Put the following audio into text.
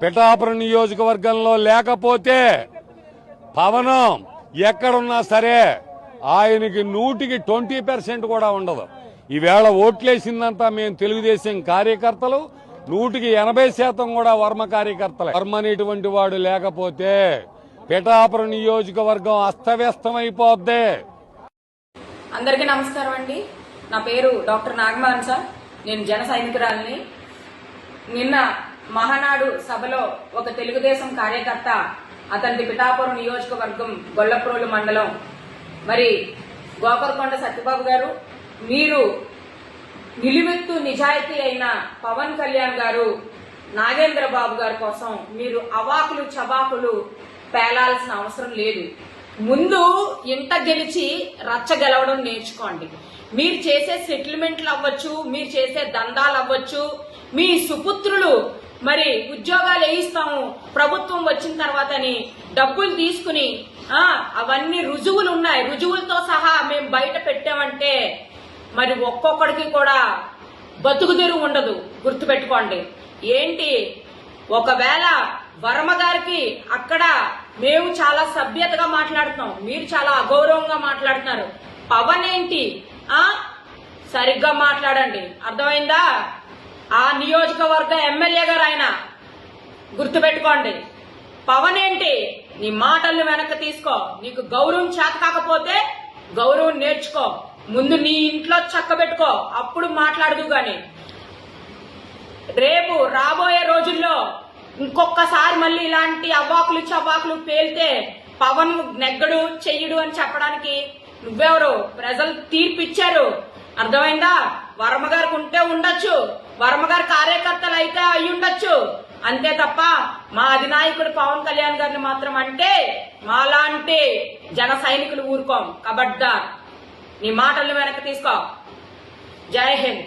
పిఠాపురం నియోజకవర్గంలో లేకపోతే పవనం ఎక్కడున్నా సరే ఆయనకి నూటికి ట్వంటీ పర్సెంట్ కూడా ఉండదు. ఈవేళ ఓట్లేసిందంతా మేము తెలుగుదేశం కార్యకర్తలు నూటికి ఎనభై శాతం కూడా వర్మ కార్యకర్తలే. వర్మ అనేటువంటి వాడు లేకపోతే పిఠాపురం నియోజకవర్గం అస్తవ్యస్తమైపోద్ది. అందరికీ నమస్కారం అండి. నా పేరు డాక్టర్ నాగమాన్ సార్. నేను జన సైనికురాలని. నిన్న మహానాడు సభలో ఒక తెలుగుదేశం కార్యకర్త అతనిది పిఠాపురం నియోజకవర్గం గొల్లప్రోలు మండలం. మరి గోపర్కొండ సత్యబాబు గారు మీరు నిలువెత్తు నిజాయితీ అయిన పవన్ కళ్యాణ్ గారు నాగేంద్ర బాబు గారి కోసం మీరు అవాకులు చబాకులు పేలాల్సిన అవసరం లేదు. ముందు ఇంట గెలిచి రచ్చ గెలవడం నేర్చుకోండి. మీరు చేసే సెటిల్మెంట్లు అవ్వచ్చు మీరు చేసే దందాలు అవ్వచ్చు మీ సుపుత్రులు మరి ఉద్యోగాలు వేయిస్తాము. ప్రభుత్వం వచ్చిన తర్వాతని డబ్బులు తీసుకుని అవన్నీ రుజువులు ఉన్నాయి. రుజువులతో సహా మేము బయట పెట్టామంటే మరి ఒక్కొక్కడికి కూడా బతుకు ఉండదు. గుర్తుపెట్టుకోండి. ఏంటి? ఒకవేళ వర్మ గారికి అక్కడ మేము చాలా సభ్యతగా మాట్లాడుతున్నాం. మీరు చాలా అగౌరవంగా మాట్లాడుతున్నారు. పవన్ ఏంటి? ఆ సరిగ్గా మాట్లాడండి. అర్థమైందా? ఆ నియోజకవర్గ ఎమ్మెల్యే గారు ఆయన గుర్తుపెట్టుకోండి పవన్ ఏంటి నీ మాటల్ని వెనక్కి తీసుకో నీకు గౌరవం చేత కాకపోతే గౌరవం నేర్చుకో ముందు నీ ఇంట్లో చక్కబెట్టుకో అప్పుడు మాట్లాడదు గాని. రేపు రాబోయే రోజుల్లో ఇంకొకసారి మళ్ళీ ఇలాంటి అవ్వాకులు చవ్వాకులు పేలితే పవన్ నెగ్గడు చెయ్యడు అని చెప్పడానికి నువ్వెవరు? ప్రజలు తీర్పిచ్చారు. అర్థమైందా? వర్మ గారికి ఉంటే ఉండొచ్చు. వర్మ గారి కార్యకర్తలు అయితే అయి ఉండొచ్చు అంతే తప్ప మా అధినాయకుడు పవన్ కళ్యాణ్ గారిని మాత్రం అంటే మాలాంటి జన సైనికులు ఊరుకోం. కబడ్దార్. నీ మాటలు వెనక్కి తీసుకో. జై హింద్.